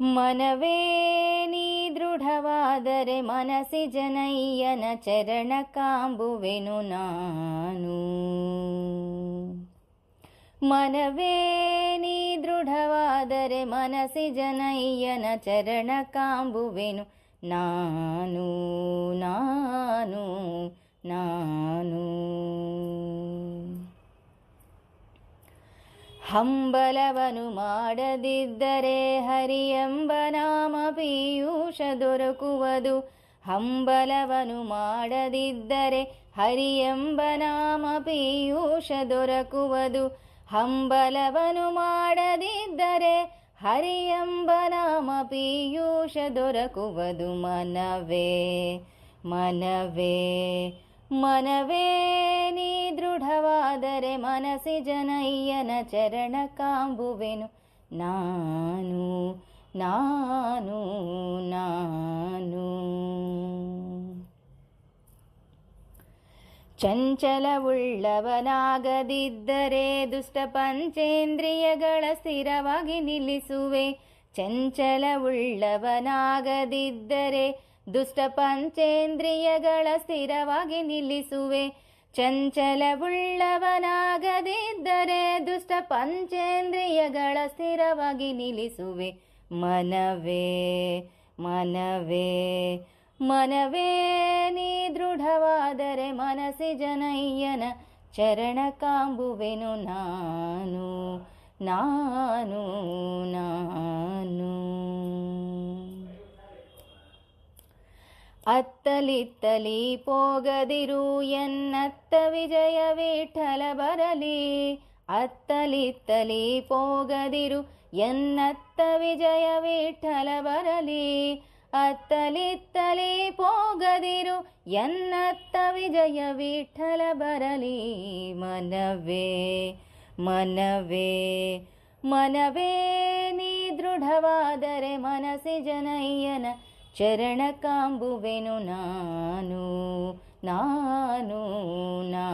ಮನವೇ ನೀ ದೃಢವಾದರೆ ಮನಸಿ ಜನಯ್ಯನ ಚರಣ ಕಾಂಬುವೆನು ನಾನು. ಮನವೇ ನೀ ದೃಢವಾದರೆ ಮನಸಿ ಜನಯ್ಯನ ಚರಣ ಕಾಂಬುವೆನು ನಾನು ನಾನು ನಾನು. ಹಂಬಲವನು ಮಾಡದಿದ್ದರೆ ಹರಿಯೆಂಬ ನಾಮ ಪೀಯೂಷ ದೊರಕುವುದು. ಹಂಬಲವನು ಮಾಡದಿದ್ದರೆ ಹರಿಯೆಂಬ ನಾಮ ಪೀಯೂಷ ದೊರಕುವುದು. ಹಂಬಲವನು ಮಾಡದಿದ್ದರೆ ಹರಿಯೆಂಬ ನಾಮ ಪೀಯೂಷ ದೊರಕುವುದು. ಮನವೇ ಮನವೇ ಮನವೇ ನೀ ದೃಢವಾದರೆ ಮನಸಿ ಜನಯ್ಯನ ಚರಣ ಕಾಂಬುವೆನು. ನಾನು ನಾನು ನಾನು. ಚಂಚಲವುಳ್ಳವನಾಗದಿದ್ದರೆ ದುಷ್ಟ ಪಂಚೇಂದ್ರಿಯಗಳ ಸ್ಥಿರವಾಗಿ ನಿಲ್ಲಿಸುವೆ. ಚಂಚಲವುಳ್ಳವನಾಗದಿದ್ದರೆ ದುಷ್ಟ ಪಂಚೇಂದ್ರಿಯಗಳ ಸ್ಥಿರವಾಗಿ ನಿಲ್ಲಿಸುವೆ. ಚಂಚಲವುಳ್ಳವನಾಗದಿದ್ದರೆ ದುಷ್ಟ ಪಂಚೇಂದ್ರಿಯಗಳ ಸ್ಥಿರವಾಗಿ ನಿಲ್ಲಿಸುವೆ. ಮನವೇ ಮನವೇ ಮನವೇ, ನೀ ದೃಢವಾದರೆ ಮನಸ್ಸಿ ಜನಯ್ಯನ ಚರಣ ಕಾಂಬುವೆನು. ನಾನು ನಾನು ನಾನು. ಅತ್ತಲಿತ್ತಲಿ ಪೋಗದಿರು ಎನ್ನತ್ತ ವಿಜಯ ವಿಠಲ ಬರಲಿ. ಅತ್ತಲಿತ್ತಲಿ ಪೋಗದಿರು ಎನ್ನತ್ತ ವಿಜಯ ವಿಠಲ ಬರಲಿ. ಅತ್ತಲಿತ್ತಲಿ ಪೋಗದಿರು ಎನ್ನತ್ತ ವಿಜಯ ವಿಠಲ ಬರಲಿ. ಮನವೇ ಮನವೇ ಮನವೇ, ನೀ ದೃಢವಾದರೆ ಮನಸ್ಸಿ ಜನಯ್ಯನ ಚರಣ ಕಾಂಬುವೆನು ನಾನು ನಾನು ನಾನು